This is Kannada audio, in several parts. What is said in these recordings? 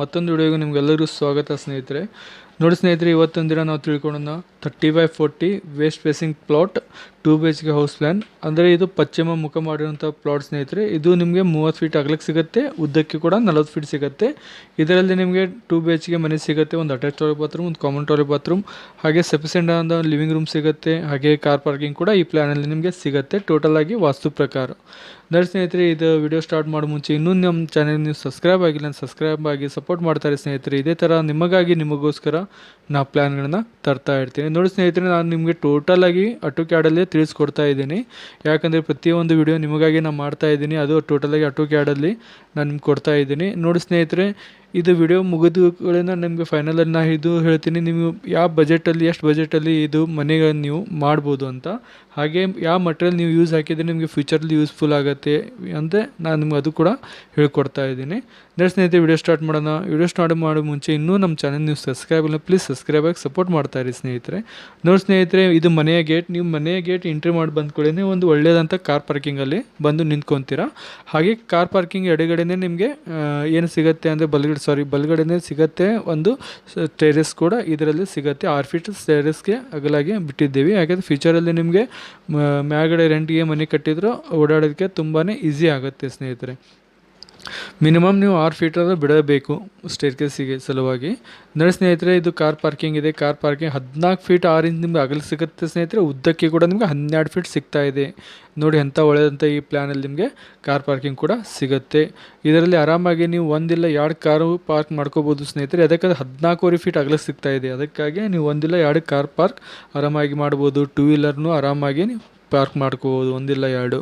ಮತ್ತೊಂದು ವಿಡಿಯೋಗೆ ನಿಮಗೆಲ್ಲರಿಗೂ ಸ್ವಾಗತ ಸ್ನೇಹಿತರೆ. ನೋಡಿ ಸ್ನೇಹಿತರೆ ಇವತ್ತೊಂದು ದಿನ ನಾವು ತಿಳ್ಕೊಳ್ಳೋಣ thirty by forty west facing plot two B H house plan ಅಂದರೆ ಇದು ಪಶ್ಚಿಮ ಮುಖ ಮಾಡಿರುವಂಥ ಪ್ಲಾಟ್ ಸ್ನೇಹಿತರೆ. ಇದು ನಿಮಗೆ ಮೂವತ್ತು ಫೀಟ್ ಅಗಲಕ್ಕೆ ಸಿಗುತ್ತೆ, ಉದ್ದಕ್ಕೆ ಕೂಡ ನಲವತ್ತು ಫೀಟ್ ಸಿಗುತ್ತೆ. ಇದರಲ್ಲಿ ನಿಮಗೆ ಟೂ ಬಿ ಎಚ್ ಮನೆ ಸಿಗುತ್ತೆ, ಒಂದು ಅಟ್ಯಾಚ್ ಟಾಯ್ಲೆಟ್ ಬಾತ್ರೂಮ್ ಒಂದು ಕಾಮನ್ ಟಾಯ್ಲೆಟ್ ಬಾತ್ರೂಮ್ ಹಾಗೆ ಸಫಿಸೆಂಟ್ ಆದ ಲಿವಿಂಗ್ ರೂಮ್ ಸಿಗುತ್ತೆ, ಹಾಗೆ ಕಾರ್ ಪಾರ್ಕಿಂಗ್ ಕೂಡ ಈ ಪ್ಲ್ಯಾನಲ್ಲಿ ನಿಮಗೆ ಸಿಗುತ್ತೆ ಟೋಟಲ್ ಆಗಿ ವಾಸ್ತು ಪ್ರಕಾರ. ನೋಡಿ ಸ್ನೇಹಿತರೆ, ಇದು ವಿಡಿಯೋ ಸ್ಟಾರ್ಟ್ ಮಾಡೋ ಮುಂಚೆ ಇನ್ನೂ ನಮ್ಮ ಚಾನೆಲ್ ನೀವು ಸಬ್ಸ್ಕ್ರೈಬ್ ಆಗಿಲ್ಲ ಸಬ್ಸ್ಕ್ರೈಬ್ ಆಗಿ ಸಪೋರ್ಟ್ ಮಾಡ್ತಾರೆ ಸ್ನೇಹಿತರೆ. ಇದೇ ಥರ ನಿಮಗಾಗಿ, ನಿಮಗೋಸ್ಕರ ನಾ ಪ್ಲ್ಯಾನ್ಗಳನ್ನ ತರ್ತಾ ಇರ್ತೀನಿ. ನೋಡಿ ಸ್ನೇಹಿತರೆ, ನಾನು ನಿಮಗೆ ಟೋಟಲ್ ಆಗಿ ಅಟೋ ಕ್ಯಾಡಲ್ಲೇ ತಿಳಿಸ್ಕೊಡ್ತಾ ಇದ್ದೀನಿ. ಯಾಕಂದರೆ ಪ್ರತಿಯೊಂದು ವಿಡಿಯೋ ನಿಮಗಾಗಿ ನಾನು ಮಾಡ್ತಾ ಇದ್ದೀನಿ. ಅದು ಟೋಟಲಾಗಿ ಅಟೋ ಕ್ಯಾಡಲ್ಲಿ ನಾನು ನಿಮ್ಗೆ ಕೊಡ್ತಾ ಇದ್ದೀನಿ. ನೋಡಿ ಸ್ನೇಹಿತರೆ ಇದು ವಿಡಿಯೋ ಮುಗಿದುಗಳಿಂದ ನಿಮಗೆ ಫೈನಲಲ್ಲಿ ನಾನು ಇದು ಹೇಳ್ತೀನಿ. ನೀವು ಯಾವ ಬಜೆಟಲ್ಲಿ ಎಷ್ಟು ಬಜೆಟಲ್ಲಿ ಇದು ಮನೆಗಳನ್ನು ನೀವು ಮಾಡ್ಬೋದು ಅಂತ. ಹಾಗೆ ಯಾವ ಮಟೀರಿಯಲ್ ನೀವು ಯೂಸ್ ಹಾಕಿದರೆ ನಿಮಗೆ ಫ್ಯೂಚರಲ್ಲಿ ಯೂಸ್ಫುಲ್ ಆಗುತ್ತೆ ಅಂದರೆ ನಾನು ನಿಮ್ಗೆ ಅದು ಕೂಡ ಹೇಳ್ಕೊಡ್ತಾ ಇದ್ದೀನಿ. ನೆಕ್ಸ್ಟ್ ಸ್ನೇಹಿತರೆ ವಿಡಿಯೋ ಸ್ಟಾರ್ಟ್ ಮಾಡೋಣ. ವಿಡಿಯೋ ಸ್ಟಾರ್ಟ್ ಮಾಡೋ ಮುಂಚೆ ಇನ್ನೂ ನಮ್ಮ ಚಾನಲ್ ನೀವು ಸಬ್ಸ್ಕ್ರೈಬ್ ಇಲ್ಲ ಪ್ಲೀಸ್ ಸಬ್ಸ್ಕ್ರೈಬ್ ಆಗಿ ಸಪೋರ್ಟ್ ಮಾಡ್ತಾ ಇರಿ ಸ್ನೇಹಿತರೆ. ನೋಡಿ ಸ್ನೇಹಿತರೆ, ಇದು ಮನೆಯ ಗೇಟ್ ನೀವು ಮನೆಯ ಗೇಟ್ ಎಂಟ್ರಿ ಮಾಡಿ ಬಂದ್ಕೊಳ್ಳೇ ಒಂದು ಒಳ್ಳೆಯದಂಥ ಕಾರ್ ಪಾರ್ಕಿಂಗಲ್ಲಿ ಬಂದು ನಿಂತ್ಕೊತೀರಾ. ಹಾಗೆ ಕಾರ್ ಪಾರ್ಕಿಂಗ್ ಎಡೆಗಡೆಯೇ ನಿಮಗೆ ಏನು ಸಿಗುತ್ತೆ ಅಂದರೆ ಬಲಗಡೆ ಸಾರಿ, ಬಲಗಡೆನೇ ಸಿಗುತ್ತೆ ಒಂದು ಟೆರೆಸ್ ಕೂಡ. ಇದರಲ್ಲಿ ಸಿಗುತ್ತೆ. ಆರು ಫೀಟ್ ಟೆರೆಸ್ಗೆ ಅಗಲಾಗಿ ಬಿಟ್ಟಿದ್ದೀವಿ. ಯಾಕಂದರೆ ಫ್ಯೂಚರಲ್ಲಿ ನಿಮಗೆ ಮ್ಯಾಗಡೆ ರೆಂಟ್ಗೆ ಮನೆ ಕಟ್ಟಿದ್ರು ಓಡಾಡೋದಕ್ಕೆ ತುಂಬಾ ಈಸಿ ಆಗುತ್ತೆ ಸ್ನೇಹಿತರೆ. ಮಿನಿಮಮ್ ನೀವು ಆರು ಫೀಟಾದರೂ ಬಿಡಬೇಕು ಸ್ಟೇರ್ ಕೇಸಿಗೆ ಸಲುವಾಗಿ. ನೋಡಿ ಸ್ನೇಹಿತರೆ, ಇದು ಕಾರ್ ಪಾರ್ಕಿಂಗ್ ಇದೆ. ಕಾರ್ ಪಾರ್ಕಿಂಗ್ ಹದಿನಾಲ್ಕು ಫೀಟ್ ಆರು ಇಂಚ್ ನಿಮ್ಗೆ ಅಗಲ ಸಿಗುತ್ತೆ ಸ್ನೇಹಿತರೆ. ಉದ್ದಕ್ಕೆ ಕೂಡ ನಿಮಗೆ ಹನ್ನೆರಡು ಫೀಟ್ ಸಿಗ್ತಾ ಇದೆ. ನೋಡಿ ಅಂಥ ಒಳ್ಳೆಯದಂಥ ಈ ಪ್ಲ್ಯಾನಲ್ಲಿ ನಿಮಗೆ ಕಾರ್ ಪಾರ್ಕಿಂಗ್ ಕೂಡ ಸಿಗುತ್ತೆ. ಇದರಲ್ಲಿ ಆರಾಮಾಗಿ ನೀವು ಒಂದಿಲ್ಲ ಎರಡು ಕಾರು ಪಾರ್ಕ್ ಮಾಡ್ಕೋಬೋದು ಸ್ನೇಹಿತರೆ. ಅದಕ್ಕೆ ಹದಿನಾಲ್ಕೂವರೆ ಫೀಟ್ ಅಗಲ ಸಿಗ್ತಾ ಇದೆ. ಅದಕ್ಕಾಗಿ ನೀವು ಒಂದಿಲ್ಲ ಎರಡು ಕಾರ್ ಪಾರ್ಕ್ ಆರಾಮಾಗಿ ಮಾಡ್ಬೋದು. ಟೂ ವೀಲರ್ನು ಆರಾಮಾಗಿ ನೀವು ಪಾರ್ಕ್ ಮಾಡ್ಕೋಬೋದು, ಒಂದಿಲ್ಲ ಎರಡು.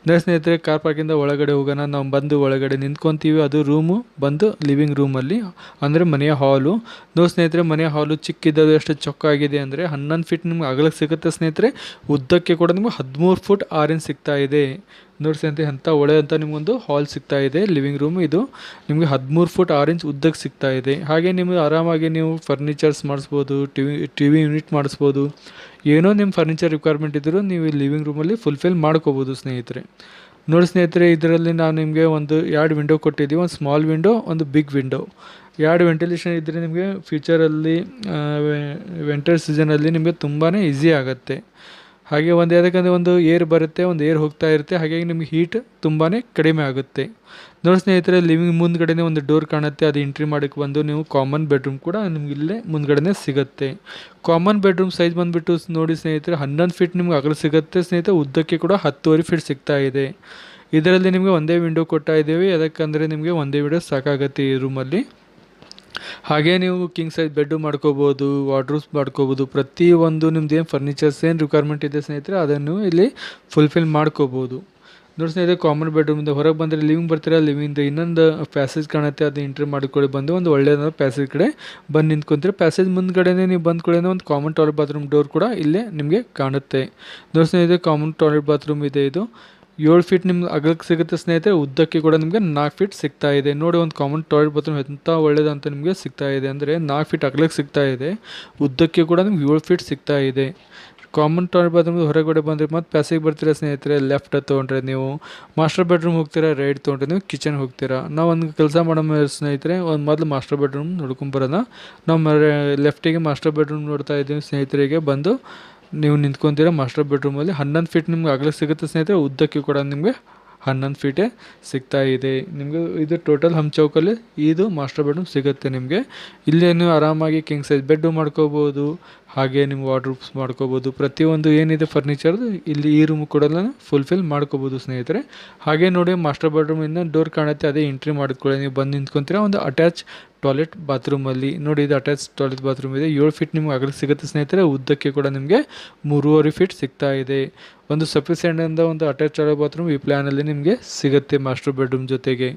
ಅಂದರೆ ಸ್ನೇಹಿತರೆ ಕಾರ್ ಪಾರ್ಕಿಂದ ಒಳಗಡೆ ಹೋಗೋಣ. ನಾವು ಬಂದು ಒಳಗಡೆ ನಿಂತ್ಕೊತೀವಿ. ಅದು ರೂಮು ಬಂದು ಲಿವಿಂಗ್ ರೂಮಲ್ಲಿ ಅಂದರೆ ಮನೆಯ ಹಾಲು ನೋ ಸ್ನೇಹಿತರೆ, ಮನೆಯ ಹಾಲು ಚಿಕ್ಕಿದ್ದದು ಎಷ್ಟು ಚೊಕ್ಕಾಗಿದೆ ಅಂದರೆ ಹನ್ನೊಂದು ಫೀಟ್ ನಿಮ್ಗೆ ಅಗಲಕ್ಕೆ ಸಿಗುತ್ತೆ ಸ್ನೇಹಿತರೆ. ಉದ್ದಕ್ಕೆ ಕೂಡ ನಿಮ್ಗೆ ಹದಿಮೂರು ಫುಟ್ ಆರೆಂಜ್ ಸಿಗ್ತಾ ಇದೆ. ನೋಡಿ ಸ್ನೇಹಿತರೆ ಎಂಥ ಒಳ್ಳೆಯಂಥ ನಿಮಗೊಂದು ಹಾಲ್ ಸಿಗ್ತಾ ಇದೆ ಲಿವಿಂಗ್ ರೂಮ್ ಇದು. ನಿಮಗೆ ಹದಿಮೂರು ಫುಟ್ ಆರೆಂಜ್ ಉದ್ದಕ್ಕೆ ಸಿಗ್ತಾ ಇದೆ. ಹಾಗೆ ನಿಮಗೆ ಆರಾಮಾಗಿ ನೀವು ಫರ್ನಿಚರ್ಸ್ ಮಾಡಿಸ್ಬೋದು T V T V unit ಮಾಡಿಸ್ಬೋದು. ಏನೋ ನಿಮ್ಮ ಫರ್ನಿಚರ್ ರಿಕ್ವೈರ್ಮೆಂಟ್ ಇದ್ದರೂ ನೀವು ಈ ಲಿವಿಂಗ್ ರೂಮಲ್ಲಿ ಫುಲ್ಫಿಲ್ ಮಾಡ್ಕೋಬೋದು ಸ್ನೇಹಿತರೆ. ನೋಡಿ ಸ್ನೇಹಿತರೆ, ಇದರಲ್ಲಿ ನಾನು ನಿಮಗೆ ಒಂದು ಎರಡು ವಿಂಡೋ ಕೊಟ್ಟಿದ್ದೀವಿ. ಒಂದು ಸ್ಮಾಲ್ ವಿಂಡೋ ಒಂದು ಬಿಗ್ ವಿಂಡೋ ಎರಡು ವೆಂಟಿಲೇಷನ್ ಇದ್ದರೆ ನಿಮಗೆ ಫ್ಯೂಚರಲ್ಲಿ ವಿಂಟರ್ ಸೀಸನಲ್ಲಿ ನಿಮಗೆ ತುಂಬಾ ಈಸಿ ಆಗುತ್ತೆ. ಹಾಗೆ ಒಂದು ಯಾವುದಕ್ಕಂದ್ರೆ ಒಂದು ಏರ್ ಬರುತ್ತೆ, ಒಂದು ಏರ್ ಹೋಗ್ತಾ ಇರುತ್ತೆ. ಹಾಗಾಗಿ ನಿಮಗೆ ಹೀಟ್ ತುಂಬಾ ಕಡಿಮೆ ಆಗುತ್ತೆ. ನೋಡಿ ಸ್ನೇಹಿತರೆ ಲಿವಿಂಗ್ ಮುಂದ್ಗಡೆನೇ ಒಂದು ಡೋರ್ ಕಾಣುತ್ತೆ. ಅದು ಎಂಟ್ರಿ ಮಾಡೋಕ್ಕೆ ಬಂದು ನೀವು ಕಾಮನ್ ಬೆಡ್ರೂಮ್ ಕೂಡ ನಿಮ್ಗೆ ಇಲ್ಲೇ ಮುಂದ್ಗಡೆನೇ ಸಿಗುತ್ತೆ. ಕಾಮನ್ ಬೆಡ್ರೂಮ್ ಸೈಜ್ ಬಂದುಬಿಟ್ಟು ನೋಡಿ ಸ್ನೇಹಿತರೆ, ಹನ್ನೊಂದು ಫೀಟ್ ನಿಮ್ಗೆ ಅಗಲ ಸಿಗುತ್ತೆ. ಸ್ನೇಹಿತರೆ, ಉದ್ದಕ್ಕೆ ಕೂಡ ಹತ್ತುವರೆ ಫೀಟ್ ಸಿಗ್ತಾ ಇದೆ. ಇದರಲ್ಲಿ ನಿಮಗೆ ಒಂದೇ ವಿಂಡೋ ಕೊಡ್ತಾ ಅದಕ್ಕಂದರೆ ನಿಮಗೆ ಒಂದೇ ವಿಂಡೋ ಸಾಕಾಗುತ್ತೆ ಈ ರೂಮಲ್ಲಿ ಹಾಗೆ ನೀವು ಕಿಂಗ್ ಸೈಜ್ ಬೆಡ್ಡು ಮಾಡ್ಕೋಬೋದು ಮಾಡ್ಕೋಬಹುದು ಮಾಡ್ಕೋಬೋದು ಪ್ರತಿಯೊಂದು ನಿಮ್ದು ಏನು ಫರ್ನಿಚರ್ಸ್ ಏನು ರಿಕ್ವೈರ್ಮೆಂಟ್ ಇದೆ ಸ್ನೇಹಿತರೆ, ಅದನ್ನು ಇಲ್ಲಿ ಫುಲ್ಫಿಲ್ ಮಾಡ್ಕೋಬೋದು. ನೋಡಿ ಸ್ನೇಹಿತರೆ ಕಾಮನ್ ಬೆಡ್ರೂಮಿಂದ ಹೊರಗೆ ಬಂದರೆ ಲಿವಿಂಗ್ ಬರ್ತೀರಾ ಲಿವಿಂಗ್ ಇನ್ನೊಂದು ಪ್ಯಾಸೇಜ್ ಕಾಣುತ್ತೆ, ಅದು ಎಂಟ್ರಿ ಮಾಡಿಕೊಳ್ಳಿ, ಬಂದು ಒಂದು ಒಳ್ಳೆಯದ ಪ್ಯಾಸೇಜ್ ಕಡೆ ಬಂದು ನಿಂತ್ಕೊಂತೀರಿ. ಪ್ಯಾಸೇಜ್ ಮುಂದ್ಗಡೆನೇ ನೀವು ಬಂದ್ಕೊಳ್ಳೇನೆ ಒಂದು ಕಾಮನ್ ಟಾಯ್ಲೆಟ್ ಬಾತ್ರೂಮ್ ಡೋರ್ ಕೂಡ ಇಲ್ಲೇ ನಿಮಗೆ ಕಾಣುತ್ತೆ. ನೋಡಿ ಸ್ನೇಹಿತರೆ ಕಾಮನ್ ಟಾಯ್ಲೆಟ್ ಬಾತ್ರೂಮ್ ಇದೆ ಇದು. ಏಳು ಫೀಟ್ ನಿಮ್ಗೆ ಅಗಲಕ್ಕೆ ಸಿಗುತ್ತೆ ಸ್ನೇಹಿತರೆ, ಉದ್ದಕ್ಕೆ ಕೂಡ ನಿಮಗೆ ನಾಲ್ಕು ಫೀಟ್ ಸಿಗ್ತಾ ಇದೆ. ನೋಡಿ, ಒಂದು ಕಾಮನ್ ಟಾಯ್ಲೆಟ್ ಬಾತ್ರೂಮ್ ಎಂಥ ಒಳ್ಳೇದಂತ ನಿಮಗೆ ಸಿಗ್ತಾ ಇದೆ ಅಂದರೆ ನಾಲ್ಕು ಫೀಟ್ ಅಗಲಕ್ಕೆ ಸಿಗ್ತಾ ಇದೆ. ಉದ್ದಕ್ಕೆ ಕೂಡ ನಿಮ್ಗೆ ಏಳು ಫೀಟ್ ಸಿಗ್ತಾ ಇದೆ. ಕಾಮನ್ ಟಾಯ್ಲೆಟ್ ಬಾತ್ರೂಮ್ ಹೊರಗಡೆ ಬಂದರೆ ಮತ್ತು ಪ್ಯಾಸಿಗೆ ಬರ್ತೀರಾ ಸ್ನೇಹಿತರೆ? ಲೆಫ್ಟ್ ತೊಗೊಂಡ್ರೆ ನೀವು. ಮಾಸ್ಟರ್ ಬೆಡ್ರೂಮ್ ಹೋಗ್ತೀರಾ ರೈಟ್ ತೊಗೊಂಡ್ರೆ ನೀವು ಕಿಚನ್ ಹೋಗ್ತೀರಾ. ನಾವು ಒಂದು ಕೆಲಸ ಮಾಡೋ ಸ್ನೇಹಿತರೆ, ಒಂದು ಮೊದಲು ಮಾಸ್ಟರ್ ಬೆಡ್ರೂಮ್ ನೋಡ್ಕೊಂಬರೋಣ ನಾವು ಲೆಫ್ಟಿಗೆ ಮಾಸ್ಟರ್ ಬೆಡ್ರೂಮ್ ನೋಡ್ತಾ ಇದ್ದೀವಿ ಸ್ನೇಹಿತರಿಗೆ ಬಂದು. ನೀವು ನಿಂತ್ಕೊತೀರ ಮಾಸ್ಟರ್ ಬೆಡ್ರೂಮಲ್ಲಿ ಹನ್ನೊಂದು ಫೀಟ್ ನಿಮ್ಗೆ ಆಗಲೇ ಸಿಗುತ್ತೆ ಸ್ನೇಹಿತರೆ, ಉದ್ದಕ್ಕೆ ಕೂಡ ನಿಮಗೆ ಹನ್ನೊಂದು ಫೀಟೇ ಸಿಗ್ತಾ ಇದೆ. ನಿಮಗೆ ಇದು ಟೋಟಲ್ ಹಮ್ ಚೌಕಲ್ಲಿ ಇದು ಮಾಸ್ಟರ್ ಬೆಡ್ರೂಮ್ ಸಿಗುತ್ತೆ ನಿಮಗೆ. ಇಲ್ಲೇ ನೀವು ಆರಾಮಾಗಿ ಕಿಂಗ್ ಸೈಜ್ ಬೆಡ್ಡು ಮಾಡ್ಕೋಬೋದು, ಹಾಗೆ ನಿಮ್ಮ ವಾರ್ಡ್ರೂಮ್ಸ್ ಮಾಡ್ಕೋಬೋದು. ಪ್ರತಿಯೊಂದು ಏನಿದೆ ಫರ್ನಿಚರ್ದು ಇಲ್ಲಿ ಈ ರೂಮ್ ಕೂಡ ಫುಲ್ಫಿಲ್ ಮಾಡ್ಕೋಬೋದು ಸ್ನೇಹಿತರೆ. ಹಾಗೆ ನೋಡಿ ಮಾಸ್ಟರ್ ಬೆಡ್ರೂಮಿಂದ ಡೋರ್ ಕಾಣುತ್ತೆ, ಅದೇ ಎಂಟ್ರಿ ಮಾಡಿದ್ಕೊಳ್ಳಿ. ನೀವು ಬಂದು ನಿಂತ್ಕೊಂತೀರ, ಒಂದು ಅಟ್ಯಾಚ್ ಟಾಯ್ಲೆಟ್ ಬಾತ್ರೂಮಲ್ಲಿ ನೋಡಿ ಇದು ಅಟ್ಯಾಚ್ ಟಾಯ್ಲೆಟ್ ಬಾತ್ರೂಮ್ ಇದೆ. ಏಳು ಫೀಟ್ ನಿಮ್ಗೆ ಅಗಲ ಸಿಗುತ್ತೆ ಸ್ನೇಹಿತರೆ. ಉದ್ದಕ್ಕೆ ಕೂಡ ನಿಮಗೆ ಮೂರುವರೆ ಫೀಟ್ ಸಿಗ್ತಾ ಇದೆ. ಒಂದು ಸಫಿಸಿಯೆಂಟಿಂದ ಒಂದು ಅಟ್ಯಾಚ್ ಟಾಯ್ಲೆಟ್ ಬಾತ್ರೂಮ್ ಈ ಪ್ಲ್ಯಾನಲ್ಲಿ ನಿಮಗೆ ಸಿಗುತ್ತೆ ಮಾಸ್ಟರ್ ಬೆಡ್ರೂಮ್ ಜೊತೆಗೆ.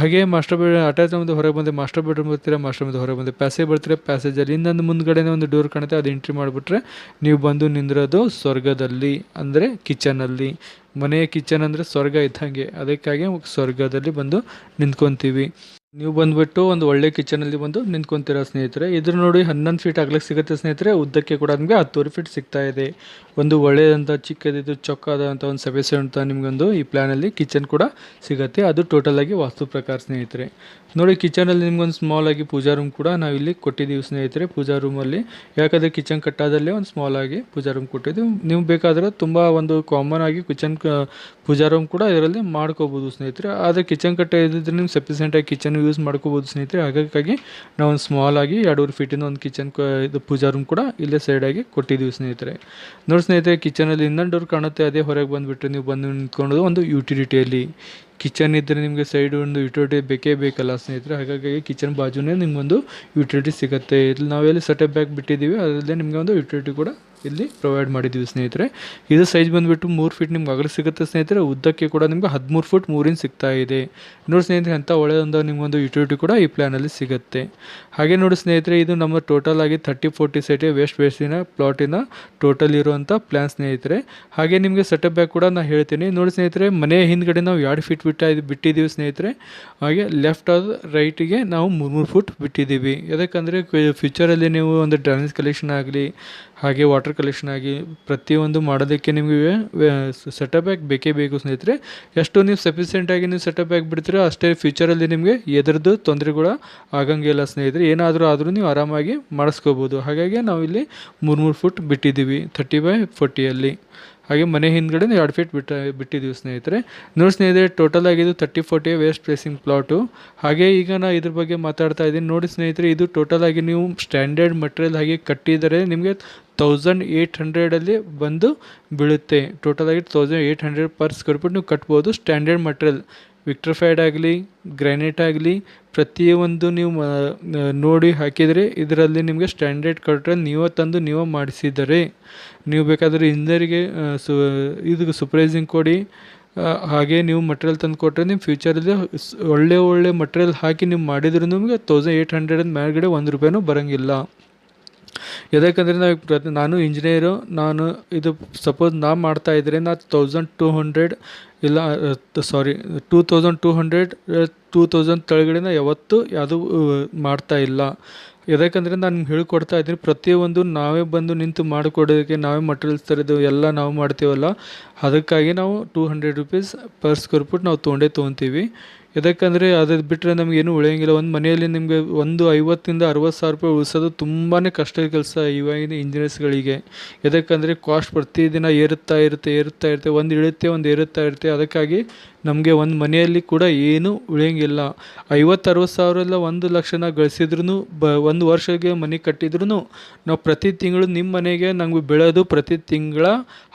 ಹಾಗೆ ಮಾಸ್ಟರ್ ಬೆಡ್ ಅಟ್ಯಾಚ್ ಒಂದು ಹೊರಗೆ ಬಂದೆ ಮಾಸ್ಟರ್ ಬೆಡ್ರೂಮ್ ಬರ್ತೀರಾ ಮಾಸ್ಟರ್ ಮುಂದೆ ಹೊರಗೆ ಬಂದೆ ಪ್ಯಾಸೇಜ್ ಬರ್ತೀರಾ ಪ್ಯಾಸೇಜಲ್ಲಿ ಇನ್ನೊಂದು ಮುಂದ್ಗಡೆನೇ ಒಂದು ಡೋರ್ ಕಾಣುತ್ತೆ, ಅದು ಎಂಟ್ರಿ ಮಾಡಿಬಿಟ್ರೆ ನೀವು ಬಂದು ನಿಂದಿರೋದು ಸ್ವರ್ಗದಲ್ಲಿ, ಅಂದರೆ ಕಿಚನಲ್ಲಿ ಮನೆಯ ಕಿಚನ್ ಅಂದರೆ ಸ್ವರ್ಗ ಇದ್ದಂಗೆ. ಅದಕ್ಕಾಗಿ ಸ್ವರ್ಗದಲ್ಲಿ ಬಂದು ನಿಂತ್ಕೊತೀವಿ. ನೀವು ಬಂದುಬಿಟ್ಟು ಒಂದು ಒಳ್ಳೆ ಕಿಚನಲ್ಲಿ ಬಂದು ನಿಂತ್ಕೊಂತೀರ ಸ್ನೇಹಿತರೆ. ಇದ್ರ ನೋಡಿ ಹನ್ನೊಂದು ಫೀಟ್ ಆಗ್ಲಿಕ್ಕೆ ಸಿಗುತ್ತೆ ಸ್ನೇಹಿತರೆ. ಉದ್ದಕ್ಕೆ ಕೂಡ ನಿಮಗೆ ಹತ್ತುವರೆ ಫೀಟ್ ಸಿಗ್ತಾ ಇದೆ. ಒಂದು ಒಳ್ಳೆಯದಂಥ ಚಿಕ್ಕದಿದ್ದು ಚೊಕ್ಕದಂಥ ಒಂದು ಸಭೆ ಅಂತ ನಿಮಗೊಂದು ಈ ಪ್ಲ್ಯಾನಲ್ಲಿ ಕಿಚನ್ ಕೂಡ ಸಿಗುತ್ತೆ. ಅದು ಟೋಟಲ್ ಆಗಿ ವಾಸ್ತು ಪ್ರಕಾರ ಸ್ನೇಹಿತರೆ. ನೋಡಿ ಕಿಚನಲ್ಲಿ ನಿಮ್ಗೊಂದು ಸ್ಮಾಲ್ ಆಗಿ ಪೂಜಾ ರೂಮ್ ಕೂಡ ನಾವು ಇಲ್ಲಿ ಕೊಟ್ಟಿದ್ದೀವಿ ಸ್ನೇಹಿತರೆ. ಪೂಜಾ ರೂಮಲ್ಲಿ ಯಾಕಂದರೆ ಕಿಚನ್ ಕಟ್ಟಾದಲ್ಲೇ ಒಂದು ಸ್ಮಾಲ್ ಆಗಿ ಪೂಜಾ ರೂಮ್ ಕೊಟ್ಟಿದ್ದೀವಿ. ನೀವು ಬೇಕಾದರೆ ತುಂಬ ಒಂದು ಕಾಮನ್ ಆಗಿ ಕಿಚನ್ ಪೂಜಾ ರೂಮ್ ಕೂಡ ಇದರಲ್ಲಿ ಮಾಡ್ಕೋಬೋದು ಸ್ನೇಹಿತರೆ. ಆದರೆ ಕಿಚನ್ ಕಟ್ಟೆ ಇದ್ದಿದ್ರೆ ನೀವು ಆಗಿ ಕಿಚನ್ ಯೂಸ್ ಮಾಡ್ಕೋಬೋದು ಸ್ನೇಹಿತರೆ. ಹಾಗಾಗಿ ನಾವು ಒಂದು ಸ್ಮಾಲ್ ಆಗಿ ಎರಡೂವರೆ ಫೀಟಿನ ಒಂದು ಕಿಚನ್ ಇದು ಪೂಜಾ ರೂಮ್ ಕೂಡ ಇಲ್ಲೇ ಸೈಡಾಗಿ ಕೊಟ್ಟಿದ್ದೀವಿ ಸ್ನೇಹಿತರೆ. ನೋಡಿ ಸ್ನೇಹಿತರೆ ಕಿಚನಲ್ಲಿ ಇನ್ನೊಂದು ಡೋರ್ ಕಾಣುತ್ತೆ, ಅದೇ ಹೊರಗೆ ಬಂದುಬಿಟ್ಟು ನೀವು ಬಂದು ನಿಂತ್ಕೊಂಡು ಒಂದು ಯುಟಿಲಿಟಿಯಲ್ಲಿ ಕಿಚನ್ ಇದ್ದರೆ ನಿಮಗೆ ಸೈಡ್ ಒಂದು ಯುಟಿಲಿಟಿ ಬೇಕೇ ಬೇಕಲ್ಲ ಸ್ನೇಹಿತರೆ. ಹಾಗಾಗಿ ಕಿಚನ್ ಬಾಜುನೇ ನಿಮಗೊಂದು ಯುಟಿಲಿಟಿ ಸಿಗುತ್ತೆ. ಇಲ್ಲಿ ನಾವು ನಾವೆಲ್ಲಿ ಸೆಟಪ್ ಬ್ಯಾಗ್ ಬಿಟ್ಟಿದ್ದೀವಿ, ಅದರಲ್ಲೇ ನಿಮಗೆ ಒಂದು ಯುಟಿಲಿಟಿ ಕೂಡ ಇಲ್ಲಿ ಪ್ರೊವೈಡ್ ಮಾಡಿದ್ದೀವಿ ಸ್ನೇಹಿತರೆ. ಇದು ಸೈಜ್ ಬಂದುಬಿಟ್ಟು ಮೂರು ಫೀಟ್ ನಿಮ್ಗೆ ಅಗಲ ಸಿಗುತ್ತೆ ಸ್ನೇಹಿತರೆ. ಉದ್ದಕ್ಕೆ ಕೂಡ ನಿಮ್ಗೆ ಹದಿಮೂರು ಫುಟ್ ಮೂರಿನ ಸಿಗ್ತಾ ಇದೆ. ನೋಡಿ ಸ್ನೇಹಿತರೆ ಅಂಥ ಒಳ್ಳೆಯದೊಂದು ನಿಮಗೊಂದು ಯುಟಿಲಿಟಿ ಕೂಡ ಈ ಪ್ಲ್ಯಾನಲ್ಲಿ ಸಿಗುತ್ತೆ. ಹಾಗೆ ನೋಡಿ ಸ್ನೇಹಿತರೆ, ಇದು ನಮ್ಮ ಟೋಟಲ್ ಆಗಿ ತರ್ಟಿ ಫೋರ್ಟಿ ಸೈಟೆ ವೇಸ್ಟ್ ವೇಸ್ಟಿನ ಪ್ಲಾಟಿನ ಟೋಟಲ್ ಇರುವಂಥ ಪ್ಲ್ಯಾನ್ ಸ್ನೇಹಿತರೆ. ಹಾಗೆ ನಿಮಗೆ ಸೆಟಪ್ ಬ್ಯಾಗ್ ಕೂಡ ನಾನು ಹೇಳ್ತೀನಿ. ನೋಡಿ ಸ್ನೇಹಿತರೆ ಮನೆ ಹಿಂದ್ಗಡೆ ನಾವು ಎರಡು ಫೀಟ್ ಬಿಟ್ಟ ಬಿಟ್ಟಿದ್ದೀವಿ ಸ್ನೇಹಿತರೆ. ಹಾಗೆ ಲೆಫ್ಟ್ ಆದ ರೈಟಿಗೆ ನಾವು ಮೂರು ಮೂರು ಫುಟ್ ಬಿಟ್ಟಿದ್ದೀವಿ. ಯಾಕಂದರೆ ಫ್ಯೂಚರಲ್ಲಿ ನೀವು ಒಂದು ಡ್ರೈನೇಜ್ ಕಲೆಕ್ಷನ್ ಆಗಲಿ, ಹಾಗೆ ವಾಟರ್ ಕಲೆಕ್ಷನ್ ಆಗಿ ಪ್ರತಿಯೊಂದು ಮಾಡೋದಕ್ಕೆ ನಿಮಗೆ ಸೆಟಪ್ ಬ್ಯಾಗ್ ಬೇಕೇ ಬೇಕು ಸ್ನೇಹಿತರೆ. ಎಷ್ಟು ನೀವು ಸಫಿಷಿಯೆಂಟಾಗಿ ನೀವು ಸೆಟಪ್ ಬ್ಯಾಗ್ ಬಿಡ್ತೀರೋ ಅಷ್ಟೇ ಫ್ಯೂಚರಲ್ಲಿ ನಿಮಗೆ ಎದುರದ್ದು ತೊಂದರೆಗಳು ಆಗಂಗಿಲ್ಲ ಸ್ನೇಹಿತರೆ. ಏನಾದರೂ ಆದರೂ ನೀವು ಆರಾಮಾಗಿ ಮಾಡಿಸ್ಕೋಬೋದು. ಹಾಗಾಗಿ ನಾವು ಇಲ್ಲಿ ಮೂರು ಮೂರು ಫುಟ್ ಬಿಟ್ಟಿದ್ದೀವಿ ಥರ್ಟಿ ಬೈ ಫೋರ್ಟಿಯಲ್ಲಿ ಹಾಗೆ ಮನೆ ಹಿಂದ್ಗಡೆ ಎರಡು ಫೀಟ್ ಬಿಟ್ಟ, ಬಿಟ್ಟಿದ್ದೀವಿ ಸ್ನೇಹಿತರೆ. ನೋಡಿ ಸ್ನೇಹಿತರೆ ಟೋಟಲ್ ಆಗಿದ್ದು thirty forty west placing plot ಹಾಗೆ ಈಗ ನಾ ಇದ್ರ ಬಗ್ಗೆ ಮಾತಾಡ್ತಾ ಇದ್ದೀನಿ. ನೋಡಿ ಸ್ನೇಹಿತರೆ, ಇದು ಟೋಟಲ್ ಆಗಿ ನೀವು ಸ್ಟ್ಯಾಂಡರ್ಡ್ ಮಟೀರಿಯಲ್ ಹಾಗೆ ಕಟ್ಟಿದರೆ ನಿಮಗೆ ತೌಸಂಡ್ ಏಯ್ಟ್ ಹಂಡ್ರೆಡಲ್ಲಿ ಬಂದು ಬೀಳುತ್ತೆ. ಟೋಟಲ್ ಆಗಿ thousand eight hundred per square feet ನೀವು ಕಟ್ಬೋದು ಸ್ಟ್ಯಾಂಡರ್ಡ್ ಮಟ್ರಿಯಲ್ ವಿಕ್ಟ್ರಿಫೈಡ್ ಆಗಲಿ ಗ್ರಾನೈಟ್ ಆಗಲಿ, ಪ್ರತಿಯೊಂದು ನೀವು ನೋಡಿ ಹಾಕಿದರೆ ಇದರಲ್ಲಿ ನಿಮಗೆ ಸ್ಟ್ಯಾಂಡರ್ಡ್ ಕಟ್ರೆ ನೀವೇ ತಂದು ನೀವೇ ಮಾಡಿಸಿದರೆ. ನೀವು ಬೇಕಾದರೆ ಇಂಜಿನಿಯರಿಗೆ ಸು, ಇದು ಸುಪ್ರೈಸಿಂಗ್ ಕೊಡಿ ಹಾಗೆ ನೀವು ಮಟೀರಿಯಲ್ ತಂದು ಕೊಟ್ಟರೆ ನಿಮ್ಮ ಫ್ಯೂಚರಲ್ಲಿ ಒಳ್ಳೆ ಒಳ್ಳೆ ಮಟೀರಿಯಲ್ ಹಾಕಿ ನೀವು ಮಾಡಿದ್ರೂ ನಿಮಗೆ ತೌಸಂಡ್ ಏಯ್ಟ್ ಹಂಡ್ರೆಡ್ ಮೇಲ್ಗಡೆ ಒಂದು ರೂಪಾಯಿನೂ ಬರೋಂಗಿಲ್ಲ. ಯಾಕಂದರೆ ನಾವು ಪ್ರತಿ ನಾನು ಇಂಜಿನಿಯರು ನಾನು ಇದು ಸಪೋಸ್ ನಾ ಮಾಡ್ತಾ ಇದ್ದರೆ ನಾ ತೌಸಂಡ್ ಟೂ ಹಂಡ್ರೆಡ್ ಇಲ್ಲ sorry two thousand two hundred two thousand ಕೆಳಗಡೆನ ಯಾವತ್ತೂ ಯಾವುದೂ ಮಾಡ್ತಾ ಇಲ್ಲ. ಯಾಕಂದರೆ ನಾನು ನಿಮ್ಗೆ ಹೇಳ್ಕೊಡ್ತಾ ಇದ್ದೀನಿ, ಪ್ರತಿಯೊಂದು ನಾವೇ ಬಂದು ನಿಂತು ಮಾಡಿಕೊಡೋದಕ್ಕೆ ನಾವೇ ಮಟೀರಿಯಲ್ಸ್ ತರೋದು ಎಲ್ಲ ನಾವು ಮಾಡ್ತೀವಲ್ಲ, ಅದಕ್ಕಾಗಿ ನಾವು two hundred rupees per square foot ನಾವು ತೊಗೊಂಡೇ ತೊಗೊತೀವಿ. ಯಾಕಂದರೆ ಅದು ಬಿಟ್ಟರೆ ನಮಗೇನು ಉಳಿಯೋಂಗಿಲ್ಲ. ಒಂದು ಮನೆಯಲ್ಲಿ ನಿಮಗೆ ಒಂದು ಐವತ್ತಿಂದ ಅರವತ್ತು ಸಾವಿರ ರೂಪಾಯಿ ಉಳಿಸೋದು ತುಂಬಾ ಕಷ್ಟದ ಕೆಲಸ ಇವಾಗಿನ ಇಂಜಿನಿಯರ್ಸ್ಗಳಿಗೆ. ಯಾಕಂದರೆ ಕಾಸ್ಟ್ ಪ್ರತಿದಿನ ಏರುತ್ತಾ ಇರುತ್ತೆ ಏರುತ್ತಾ ಇರುತ್ತೆ, ಒಂದು ಇಳುತ್ತೆ, ಒಂದು ಏರುತ್ತಾ ಇರುತ್ತೆ. ಅದಕ್ಕಾಗಿ ನಮಗೆ ಒಂದು ಮನೆಯಲ್ಲಿ ಕೂಡ ಏನು ಉಳಿಯೋಂಗಿಲ್ಲ. ಐವತ್ತು ಅರವತ್ತು ಸಾವಿರ ಎಲ್ಲ ಒಂದು ಲಕ್ಷನ ಗಳಿಸಿದ್ರು ಬ, ಒಂದು ವರ್ಷಕ್ಕೆ ಮನೆ ಕಟ್ಟಿದ್ರು ನಾವು ಪ್ರತಿ ತಿಂಗಳು ನಿಮ್ಮ ಮನೆಗೆ ನಮಗೆ ಬೆಳೆದು ಪ್ರತಿ ತಿಂಗಳ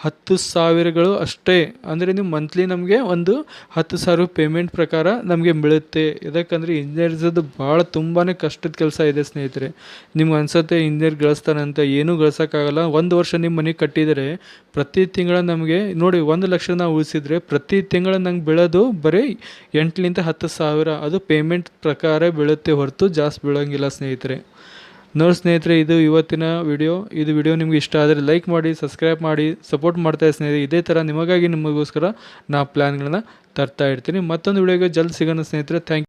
ಹತ್ತು ಸಾವಿರಗಳು ಅಷ್ಟೇ. ಅಂದರೆ ನೀವು ಮಂತ್ಲಿ ನಮಗೆ ಒಂದು ಹತ್ತು ಸಾವಿರ ಪೇಮೆಂಟ್ ಪ್ರಕಾರ ನಮಗೆ ಬೀಳುತ್ತೆ. ಯಾಕಂದರೆ ಇಂಜಿನಿಯರ್ಸದು ಭಾಳ ತುಂಬಾ ಕಷ್ಟದ ಕೆಲಸ ಇದೆ ಸ್ನೇಹಿತರೆ. ನಿಮ್ಗೆ ಅನ್ಸುತ್ತೆ ಇಂಜಿನಿಯರ್ ಗಳಿಸ್ತಾನಂತ ಏನೂ ಗಳಿಸೋಕ್ಕಾಗಲ್ಲ. ಒಂದು ವರ್ಷ ನಿಮ್ಮ ಮನೆ ಕಟ್ಟಿದರೆ ಪ್ರತಿ ತಿಂಗಳ ನಮಗೆ ನೋಡಿ ಒಂದು ಲಕ್ಷ ನಾವು ಉಳಿಸಿದ್ರೆ ಪ್ರತಿ ತಿಂಗಳ ನಂಗೆ ಬೀಳೋದು ಬರೀ ಎಂಟಲಿಂದ ಹತ್ತು ಸಾವಿರ. ಅದು ಪೇಮೆಂಟ್ ಪ್ರಕಾರ ಬೀಳುತ್ತೆ ಹೊರತು ಜಾಸ್ತಿ ಬೀಳೋಂಗಿಲ್ಲ ಸ್ನೇಹಿತರೆ. ನೋಡಿ ಸ್ನೇಹಿತರೆ, ಇದು ಇವತ್ತಿನ ವಿಡಿಯೋ. ಇದು ವಿಡಿಯೋ ನಿಮ್ಗೆ ಇಷ್ಟ ಆದರೆ ಲೈಕ್ ಮಾಡಿ, ಸಬ್ಸ್ಕ್ರೈಬ್ ಮಾಡಿ, ಸಪೋರ್ಟ್ ಮಾಡ್ತಾ ಸ್ನೇಹಿತರೆ, ಇದೇ ಥರ ನಿಮಗಾಗಿ ನಿಮಗೋಸ್ಕರ ನಾ ಪ್ಲ್ಯಾನ್ಗಳನ್ನ ತರ್ತಾ ಇರ್ತೀನಿ. ಮತ್ತೊಂದು ವಿಡಿಯೋಗೆ ಜಲ್ದಿ ಸಿಗೋಣ ಸ್ನೇಹಿತರೆ. ಥ್ಯಾಂಕ್